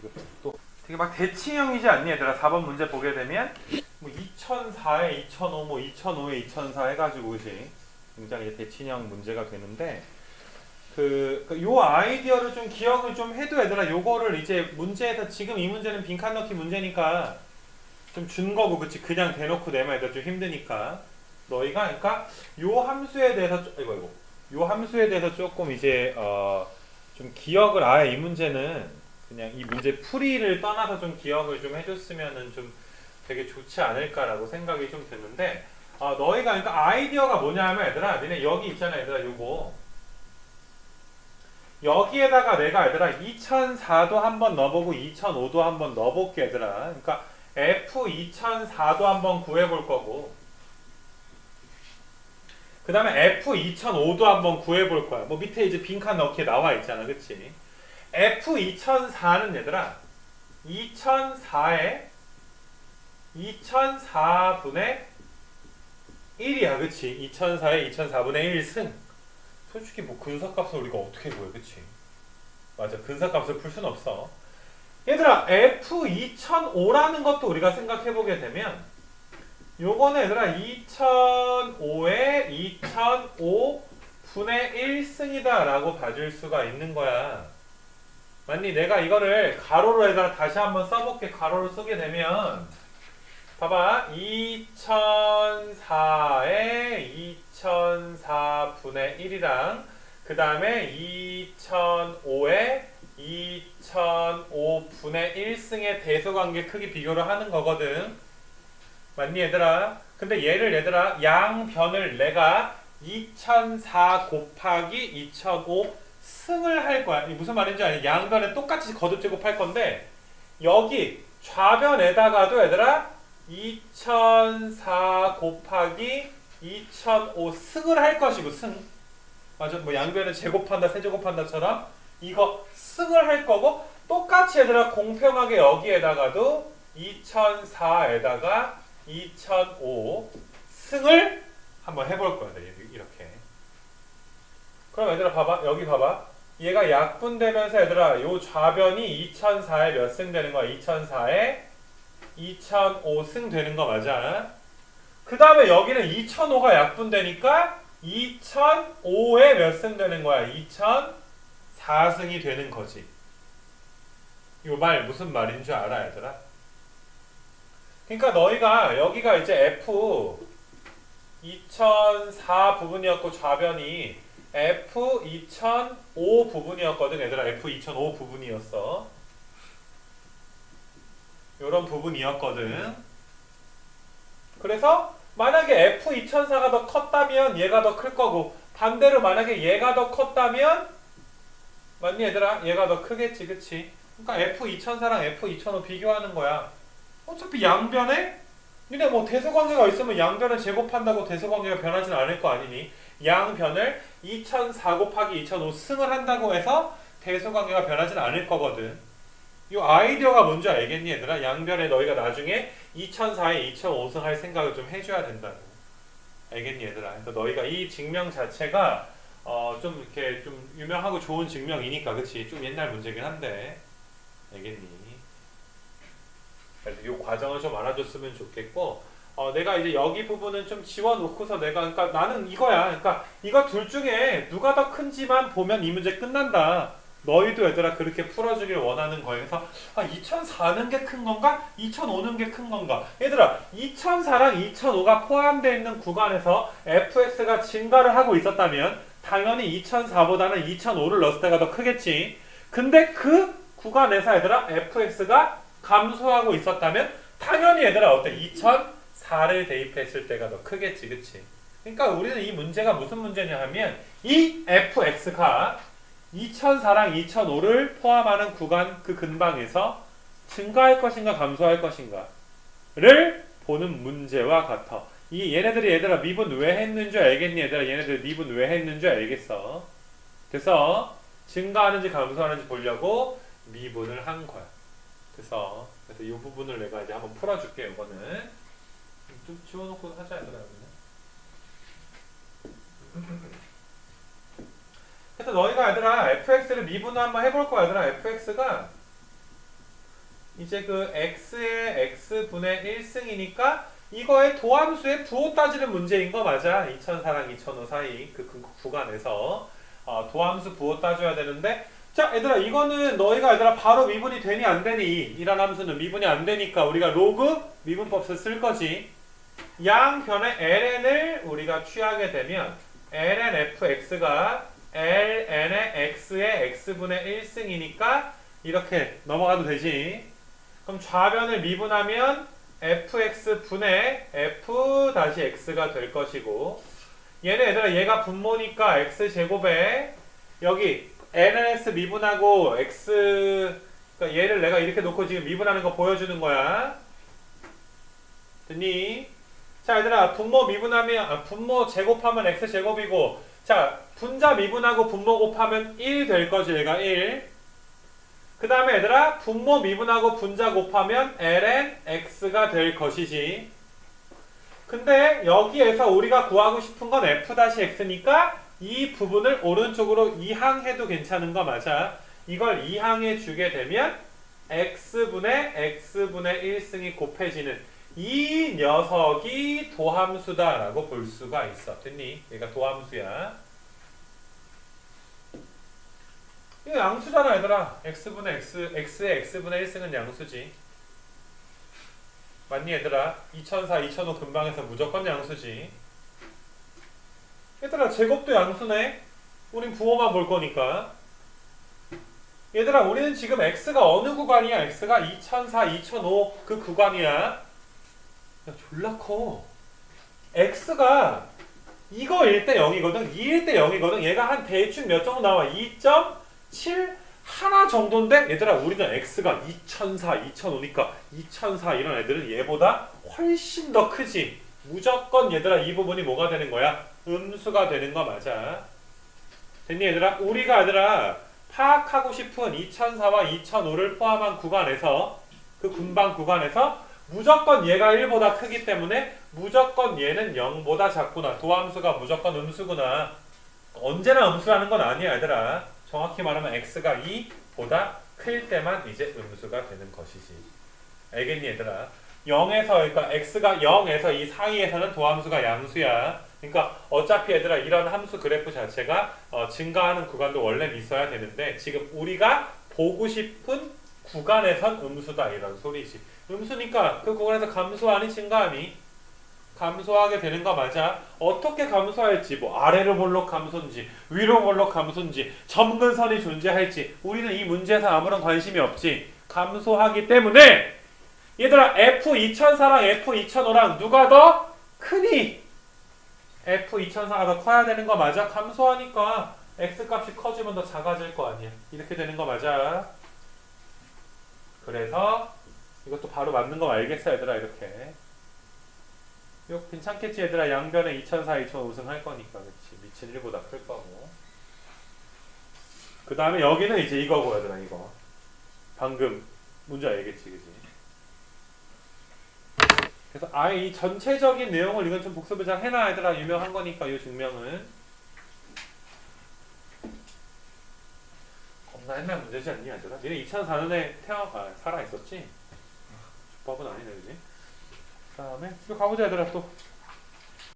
지금 또 되게 막 대칭형이지 않니 얘들아 4번 문제 보게 되면 뭐 2004에 2005, 뭐 2005에 2004 해가지고 그지 굉장히 대칭형 문제가 되는데 그, 그, 요 아이디어를 좀 기억을 좀 해도 얘들아, 요거를 이제 문제에서 지금 이 문제는 빈칸 넣기 문제니까 좀 준 거고, 그치? 그냥 대놓고 내면 애들 좀 힘드니까. 너희가, 그러니까 요 함수에 대해서, 조- 이거, 이거. 요 함수에 대해서 조금 이제, 어, 좀 기억을 아예 이 문제는 그냥 이 문제 풀이를 떠나서 좀 기억을 좀 해줬으면은 좀 되게 좋지 않을까라고 생각이 좀 드는데, 아, 너희가 그러니까 아이디어가 뭐냐면 얘들아, 니네 여기 있잖아, 얘들아, 요거. 여기에다가 내가 얘들아 2004도 한번 넣어보고 2005도 한번 넣어볼게 얘들아. 그러니까 F 2004도 한번 구해볼 거고. 그 다음에 F 2005도 한번 구해볼 거야. 뭐 밑에 이제 빈칸 넣기에 나와 있잖아 그치 F 2004는 얘들아 2004에 2004분의 1이야 그치? 2004에 2004분의 1승. 솔직히 뭐 근사값을 우리가 어떻게 구해 그치? 맞아 근사값을 풀 수는 없어. 얘들아 F2005라는 것도 우리가 생각해 보게 되면 요거는 얘들아 2005에 2005 분의 1승이다 라고 봐줄 수가 있는 거야 맞니? 내가 이거를 가로로 얘들아 다시 한번 써볼게 가로로 쓰게 되면 봐봐 2004에 2004분의 1이랑 그 다음에 2005에 2005분의 1승의 대소관계 크기 비교를 하는 거거든 맞니 얘들아? 근데 얘를 얘들아 양변을 내가 2004 곱하기 2005 승을 할 거야. 이게 무슨 말인지 아니 양변을 똑같이 거듭 제곱할 건데 여기 좌변에다가도 얘들아 2004 곱하기 2005 승을 할 것이고 승. 맞아? 뭐 양변을 제곱한다 세제곱한다처럼 이거 승을 할 거고 똑같이 얘들아 공평하게 여기에다가도 2004에다가 2005 승을 한번 해볼 거야. 이렇게 그럼 얘들아 봐봐. 여기 봐봐. 얘가 약분되면서 얘들아 요 좌변이 2004에 몇 승 되는 거야? 2004에 2005승 되는 거 맞아? 그 다음에 여기는 2005가 약분되니까 2005에 몇 승 되는 거야? 2004승이 되는 거지. 이말 무슨 말인 줄 알아 얘들아? 그러니까 너희가 여기가 이제 F 2004 부분이었고 좌변이 F 2005 부분이었거든. 얘들아 F 2005 부분이었어. 요런 부분이었거든. 그래서 만약에 F 2004가 더 컸다면 얘가 더 클 거고 반대로 만약에 얘가 더 컸다면 맞니 얘들아? 얘가 더 크겠지 그치? 그러니까 F 2004랑 F 2005 비교하는 거야. 어차피 양변에? 니네 뭐 대소관계가 있으면 양변을 제곱한다고 대소관계가 변하진 않을 거 아니니 양변을 2004 곱하기 2005 승을 한다고 해서 대소관계가 변하진 않을 거거든 이 아이디어가 뭔지 알겠니 얘들아? 양변에 너희가 나중에 2004에 2005승 할 생각을 좀 해줘야 된다고 알겠니 얘들아? 그래서 너희가 이 증명 자체가 어, 좀 이렇게 좀 유명하고 좋은 증명이니까 그치? 좀 옛날 문제긴 한데 알겠니? 그래서 이 과정을 좀 알아줬으면 좋겠고 어, 내가 이제 여기 부분은 좀 지워놓고서 내가 그러니까 나는 이거야 그러니까 이거 둘 중에 누가 더 큰지만 보면 이 문제 끝난다 너희도 얘들아 그렇게 풀어주길 원하는 그래서 아 2004는 게 큰 건가? 2005는 게 큰 건가? 얘들아 2004랑 2005가 포함되어 있는 구간에서 fx가 증가를 하고 있었다면 당연히 2004보다는 2005를 넣었을 때가 더 크겠지 근데 그 구간에서 얘들아 fx가 감소하고 있었다면 당연히 얘들아 어때? 2004를 대입했을 때가 더 크겠지 그치? 그러니까 우리는 이 문제가 무슨 문제냐 하면 이 fx가 2004랑 2005를 포함하는 구간 그 근방에서 증가할 것인가 감소할 것인가를 보는 문제와 같아. 이 얘네들이 얘들아 미분 왜 했는 줄 알겠니? 얘들아 얘네들 미분 왜 했는 줄 알겠어. 그래서 증가하는지 감소하는지 보려고 미분을 한 거야. 그래서 그래서 이 부분을 내가 이제 한번 풀어줄게. 이거는 좀 지워놓고 하자 얘들아. 여기는. 그래서 너희가 얘들아 fx를 미분을 한번 해볼 거야 얘들아 fx가 이제 그 x의 x분의 1승이니까 이거의 도함수의 부호 따지는 문제인 거 맞아? 2004랑 2005 사이 그 구- 구간에서. 어, 도함수 부호 따져야 되는데. 자 얘들아 이거는 너희가 얘들아 바로 미분이 되니 안 되니? 이란 함수는 미분이 안 되니까 우리가 로그 미분법을 쓸 거지 양변의 ln을 우리가 취하게 되면 ln fx가 ln의 x의 x분의 1승이니까 이렇게 넘어가도 되지 그럼 좌변을 미분하면 fx 분의 f 다시 x가 될 것이고 얘는 얘들아 얘가 분모니까 x 제곱에 여기 lnx 미분하고 x 그러니까 얘를 내가 이렇게 놓고 지금 미분하는 거 보여주는 거야 됐니? 자 얘들아 분모 미분하면 아, 분모 제곱하면 x 제곱이고 자 분자 미분하고 분모 곱하면 1 될 거지 얘가 1. 그 다음에 얘들아 분모 미분하고 분자 곱하면 ln x가 될 것이지. 근데 여기에서 우리가 구하고 싶은 건 f-x니까 이 부분을 오른쪽으로 이항해도 괜찮은 거 맞아. 이걸 이항해 주게 되면 x분의 x분의 1승이 곱해지는 이 녀석이 도함수다라고 볼 수가 있어. 됐니? 얘가 도함수야. 이거 양수잖아, 얘들아. x분의 x, x의 x분의 1승은 양수지. 맞니, 얘들아? 2004, 2005 근방에서 무조건 양수지. 얘들아, 제곱도 양수네? 우린 부호만 볼 거니까. 얘들아, 우리는 지금 x가 어느 구간이야? x가 2004, 2005 그 구간이야. 야, 졸라 커. x가 이거일 때 0이거든. 2일 때 0이거든. 얘가 한 대충 몇 정도 나와? 2.7 하나 정도인데 얘들아 우리는 x가 2004, 2005니까 2004 이런 애들은 얘보다 훨씬 더 크지. 무조건 얘들아 이 부분이 뭐가 되는 거야? 음수가 되는 거 맞아. 됐니 얘들아? 우리가 얘들아 파악하고 싶은 2004와 2005를 포함한 구간에서 그 군방 구간에서 무조건 얘가 1보다 크기 때문에 무조건 얘는 0보다 작구나. 도함수가 무조건 음수구나. 언제나 음수라는 건 아니야, 얘들아. 정확히 말하면 x가 2보다 클 때만 이제 음수가 되는 것이지. 알겠니, 얘들아? 0에서 그러니까 x가 0에서 이 사이에서는 도함수가 양수야. 그러니까 어차피 얘들아 이런 함수 그래프 자체가 어, 증가하는 구간도 원래 있어야 되는데 지금 우리가 보고 싶은 구간에선 음수다 이런 소리지. 음수니까 그 구간에서 감소하니 증가하니 감소하게 되는 거 맞아. 어떻게 감소할지 뭐 아래로 볼록 감소인지 위로 볼록 감소인지 점근선이 존재할지 우리는 이 문제에서 아무런 관심이 없지. 감소하기 때문에 얘들아 F 2004랑 F 2005랑 누가 더 크니? F 2004가 더 커야 되는 거 맞아? 감소하니까 x 값이 커지면 더 작아질 거 아니야. 이렇게 되는 거 맞아. 그래서 이것도 바로 맞는 거 알겠어 얘들아 이렇게. 이거 괜찮겠지 얘들아? 양변에 2004, 2005 우승할 거니까 그치? 미친 1보다 클 거고. 그 다음에 여기는 이제 이거고 얘들아 이거. 방금 문제 알겠지 그치? 그래서 아예 이 전체적인 내용을 이건 좀 복습을 잘 해놔 얘들아. 유명한 거니까 이 증명은 나 옛날 문제지 않니 얘들아 니네 2004년에 태어 아, 살아 있었지? 족밥은 아니네 그지? 그 다음에 이거 가보자 얘들아 또